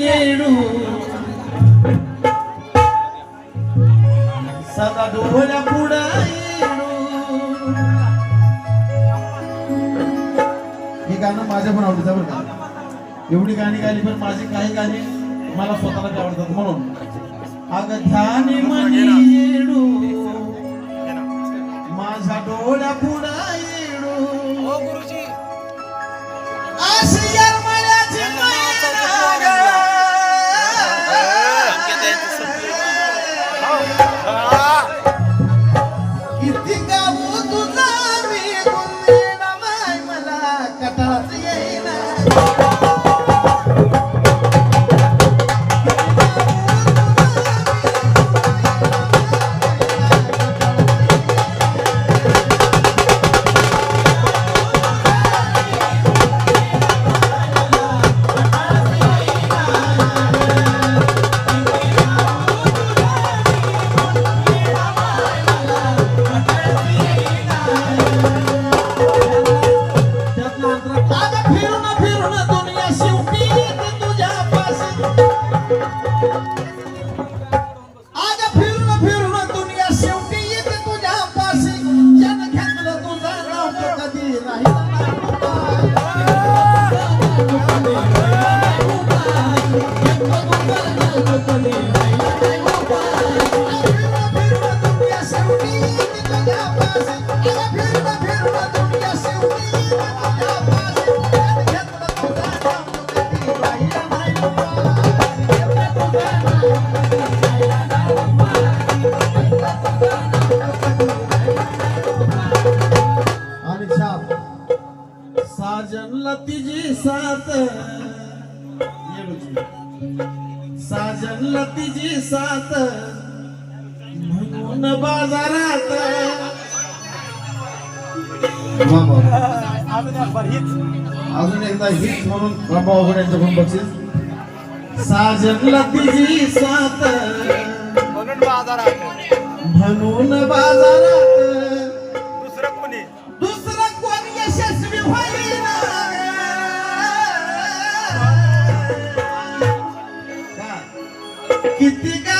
येणू सदा डोळ्या पुढा हे गाणं माझ्या पण आवडतं बरं का. एवढी गाणी गाली पण माझी काही गाणी मला स्वतःला आवडतात म्हणून. अग ध्यान मनी येणू माझ्या डोळ्या पुढा अगं फिरून फिरून दुनिया शेवटी येते तुझ्या पाशी. जन घेतलं तुझं नाव तर कधी राहील आणि छाप साजन लतीजी साथ. येडूची. साजन लतीजी साथ. म्हणून बाजारात. अजून एकदा हिट म्हणून रामभाऊ यांच्याकडून बक्षीस साजन लतीजी साथ. म्हणून बाजारात. म्हणून बाजारात. दुसरं कोणी? दुसरं कोण यशस्वी होईना. का? किती गाऊ